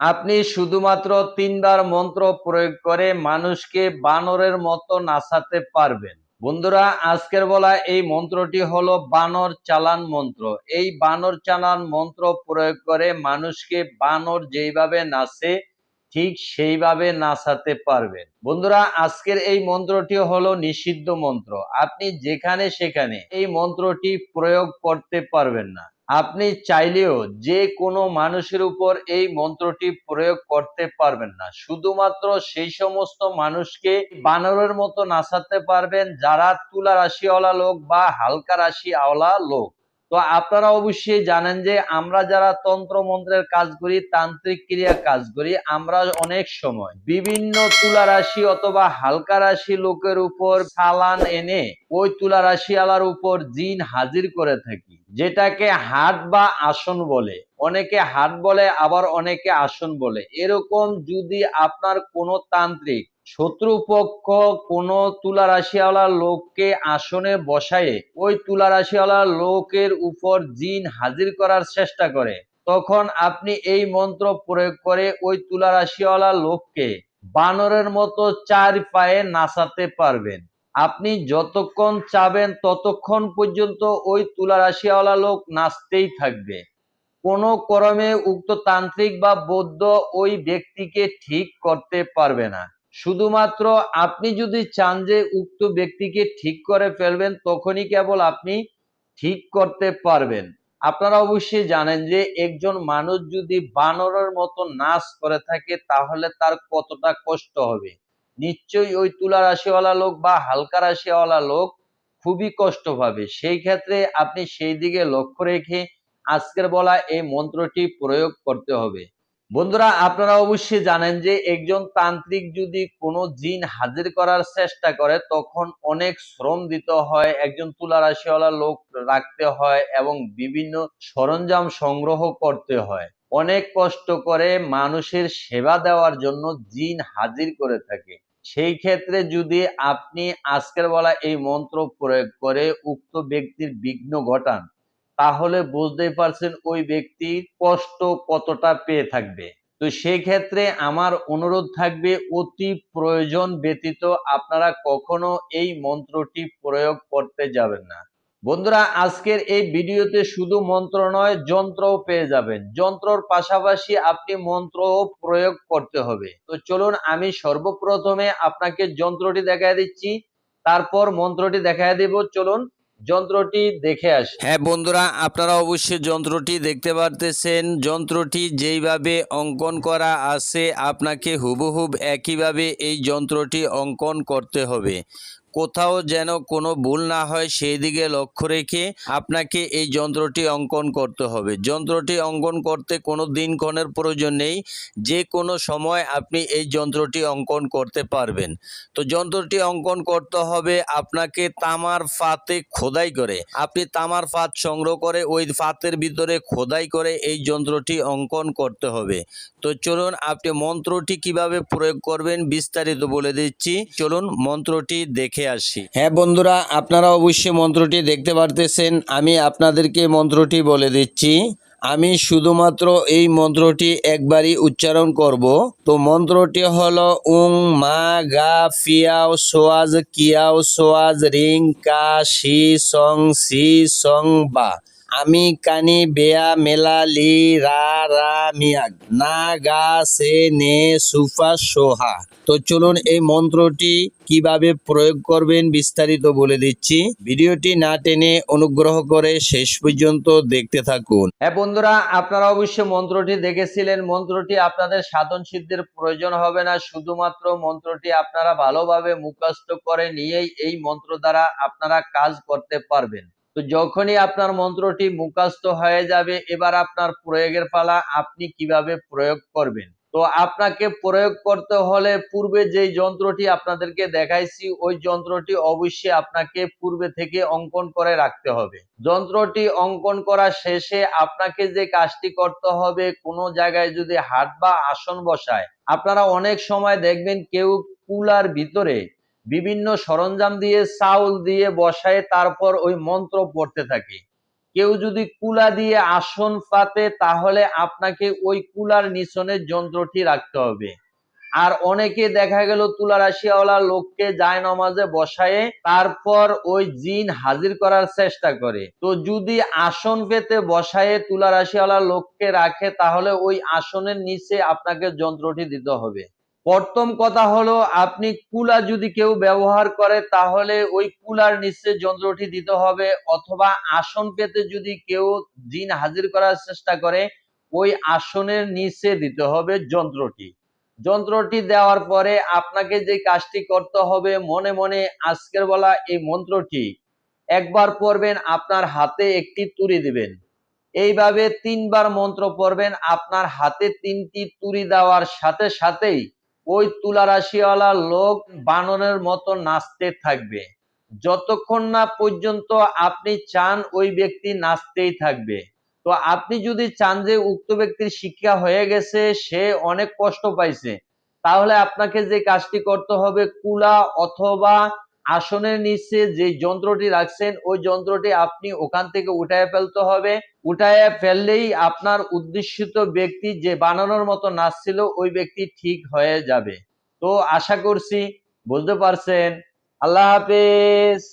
আপনি শুধুমাত্র তিনবার মন্ত্র প্রয়োগ করে মানুষকে বানরের মতো নাচাতে পারবেন। বন্ধুরা, আজকের বলা এই মন্ত্রটি হলো বানর চালান মন্ত্র। এই বানর চালান মন্ত্র প্রয়োগ করে মানুষকে বানর যেইভাবে নাচে, ঠিক সেইভাবে নাচাতে পারবেন। বন্ধুরা, আজকের এই মন্ত্রটি হলো নিষিদ্ধ মন্ত্র। আপনি যেখানে সেখানে এই মন্ত্রটি প্রয়োগ করতে পারবেন না। আপনি চাইলেও যে কোনো মানুষের উপর এই মন্ত্রটি প্রয়োগ করতে পারবেন না। শুধুমাত্র সেই সমস্ত মানুষকে বানরের মতো নাচাতে পারবেন যারা তুলা রাশিওয়ালা লোক বা হালকা রাশিওয়ালা লোক। তো আপনারা অবশ্যই জানেন যে আমরা যারা তন্ত্র মন্ত্রের কাজ করি, তান্ত্রিক ক্রিয়া কাজ করি, আমরা অনেক সময় বিভিন্ন তুলা রাশি অথবা হালকা রাশি লোকের উপর চালান এনে ওই তুলা রাশি আলার উপর জিন হাজির করে থাকি, যেটাকে হাট বা আসন বলে। অনেকে হাট বলে, আবার অনেকে আসন বলে। এরকম যদি আপনার কোনো তান্ত্রিক শত্রুপক্ষ কোনো তুলা রাশিওয়ালা লোককে আসনে বসায়ে ওই তুলা রাশিওয়ালা লোকের উপর জিন হাজির করার চেষ্টা করে। তখন আপনি এই মন্ত্র প্রয়োগ করে ওই তুলা রাশিওয়ালা লোককে বানরের মতো চার পায়ে নাচাতে পারবেন। আপনি যতক্ষণ চাবেন ততক্ষণ পর্যন্ত ওই তুলা রাশিওয়ালা লোক নাচতেই থাকবে। কোন ক্রমে উক্ত তান্ত্রিক বা বৌদ্ধ ওই ব্যক্তিকে ঠিক করতে পারবে না। শুধুমাত্র আপনি যদি চান যে উক্ত ব্যক্তিকে ঠিক করে ফেলবেন, তখনই কেবল আপনি ঠিক করতে পারবেন। আপনারা অবশ্যই জানেন যে একজন মানুষ যদি বানরের মতো নাচ করে থাকে, তাহলে তার কতটা কষ্ট হবে। নিশ্চয়ই ওই তুলা রাশিওয়ালা লোক বা হালকা রাশিওয়ালা লোক খুবই কষ্ট পাবে। সেই ক্ষেত্রে আপনি সেই দিকে লক্ষ্য রেখে আজকের বলা এই মন্ত্রটি প্রয়োগ করতে হবে। বন্ধুরা, আপনারা অবশ্যই জানেন যে একজন তান্ত্রিক যদি কোনো জিন হাজির করার চেষ্টা করে, তখন অনেক শ্রম দিতে হয়, একজন তুলা রাশিওয়ালা লোক রাখতে হয় এবং বিভিন্ন সরঞ্জাম সংগ্রহ করতে হয়। অনেক কষ্ট করে মানুষের সেবা দেওয়ার জন্য জিন হাজির করে থাকে। সেই ক্ষেত্রে যদি আপনি আজকের বেলা এই মন্ত্র প্রয়োগ করে উক্ত ব্যক্তির বিঘ্ন ঘটান তাহলে বুঝতেই পারছেন ওই ব্যক্তি কষ্ট কতটা পেয়ে থাকবে। তো সেই ক্ষেত্রে আমার অনুরোধ থাকবে, অতি প্রয়োজন ব্যতীত আপনারা কখনো এই মন্ত্রটি প্রয়োগ করতে যাবেন না। বন্ধুরা, আজকের এই ভিডিওতে শুধু মন্ত্র নয়, যন্ত্রও পেয়ে যাবেন। যন্ত্রর পাশাপাশি আপনি মন্ত্রও প্রয়োগ করতে হবে। তো চলুন, আমি সর্বপ্রথমে আপনাকে যন্ত্রটি দেখা দিচ্ছি, তারপর মন্ত্রটি দেখা দেব। চলুন যন্ত্রটি দেখে আসি। হ্যাঁ বন্ধুরা, আপনারা অবশ্যই যন্ত্রটি দেখতে পারতেছেন। যন্ত্রটি যেইভাবে অঙ্কন করা আছে, আপনাকে হুবহুব একইভাবে এই যন্ত্রটি অঙ্কন করতে হবে। কোথাও যেন কোনো ভুল না হয়, সেই দিকে লক্ষ্য রেখে আপনাকে এই যন্ত্রটি অঙ্কন করতে হবে। যন্ত্রটি অঙ্কন করতে কোনো দিনক্ষণের প্রয়োজন নেই। যে কোনো সময় আপনি এই যন্ত্রটি অঙ্কন করতে পারবেন। তো যন্ত্রটি অঙ্কন করতে হবে আপনাকে তামার ফাতে খোদাই করে। আপনি তামার ফাত সংগ্রহ করে ওই ফাতের ভিতরে খোদাই করে এই যন্ত্রটি অঙ্কন করতে হবে। তো চলুন আপনি মন্ত্রটি কীভাবে প্রয়োগ করবেন বিস্তারিত বলে দিচ্ছি। চলুন মন্ত্রটি দেখে আসি। হ্যাঁ বন্ধুরা, আপনারা অবশ্যই মন্ত্রটি দেখতে পারতেছেন। আমি আপনাদেরকে মন্ত্রটি বলে দিচ্ছি। আমি শুধুমাত্র এই মন্ত্রটি একবারই উচ্চারণ করব। তো মন্ত্রটি হল উং, মা, গা, ফিয়াও, সোয়াজ, কিয়াও, সোয়াজ, রিং, কা, শি, সং, সি, সং, বা। আমি কানি বেয়া মেলা লি রা রা মিয়াগ। না গা সে নে সুফা সোহা। তো চলুন এই মন্ত্রটি কীভাবে প্রয়োগ করবেন বিস্তারিত বলে দিচ্ছি। ভিডিওটি না টেনে অনুগ্রহ করে শেষ পর্যন্ত দেখতে থাকুন। হ্যাঁ বন্ধুরা, আপনারা অবশ্যই মন্ত্রটি দেখেছিলেন। মন্ত্রটি আপনাদের সাধন সিদ্ধির প্রয়োজন হবে না। শুধুমাত্র মন্ত্রটি আপনারা ভালোভাবে মুখস্থ করে নিয়েই এই মন্ত্র দ্বারা আপনারা কাজ করতে পারবেন। তো যখনই আপনার মন্ত্রটি মুখস্থ হয়ে যাবে, এবার আপনার প্রয়োগের পালা আপনি কীভাবে প্রয়োগ করবেন? তো আপনাকে প্রয়োগ করতে হলে পূর্বে যে যন্ত্রটি আপনাদেরকে দেখাইছি, ওই যন্ত্রটি অবশ্যই আপনাকে পূর্বে থেকে অঙ্কন করে রাখতে হবে। যন্ত্রটি অঙ্কন করা শেষে আপনাকে যে কাজটি করতে হবে, কোনো জায়গায় যদি হাট বা আসন বসায়, আপনারা অনেক সময় দেখবেন কেউ কুলার ভিতরে বিভিন্ন সরঞ্জাম দিয়ে, চাউল দিয়ে বসায়, তারপর ওই মন্ত্র পড়তে থাকে। কেউ যদি কুলা দিয়ে আসন পাতে, তাহলে আপনাকে ওই কুলার নিচনের যন্ত্রটি রাখতে হবে। আর অনেকে দেখা গেল তুলা রাশিয়াওয়ালা লোককে যায় নমাজে বসায়ে, তারপর ওই জিন হাজির করার চেষ্টা করে। তো যদি আসন পেতে বসায়ে তুলা রাশিয়াওয়ালা লোককে রাখে, তাহলে ওই আসনের নিচে আপনাকে যন্ত্রটি দিতে হবে। প্রথম কথা হলো, আপনি কুলা যদি কেউ ব্যবহার করে, তাহলে ওই কুলার নিচে যন্ত্রটি দিতে হবে, অথবা আসন পেতে যদি কেউ জিন হাজির করার চেষ্টা করে, ওই আসনের নিচে দিতে হবে যন্ত্রটি। যন্ত্রটি দেওয়ার পরে আপনাকে যে কাজটি করতে হবে, মনে মনে আজকের বলা এই মন্ত্রটি একবার পড়বেন, আপনার হাতে একটি তুড়ি দিবেন। এইভাবে তিনবার মন্ত্র পড়বেন, আপনার হাতে তিনটি তুড়ি দেওয়ার সাথে সাথেই ওই তুলা রাশিওয়ালা লোক বানরের মতো নাচতে থাকবে। যতক্ষণ না পর্যন্ত আপনি চান ওই ব্যক্তি নাচতেই থাকবে। তো আপনি যদি চান যে উক্ত ব্যক্তির শিক্ষা হয়ে গেছে, সে অনেক কষ্ট পাইছে, তাহলে আপনাকে যে কাজটি করতে হবে কুলা অথবা আসনের নিচে যে যন্ত্রটি রাখছেন, ওই যন্ত্রটি আপনি ওখান থেকে উঠায় ফেলতে হবে। উঠায় ফেললেই আপনার উদ্দেশিত ব্যক্তি যে বানানোর মতো নাচছিল ওই ব্যক্তি ঠিক হয়ে যাবে। তো আশা করছি বুঝতে পারছেন। আল্লাহ হাফেজ।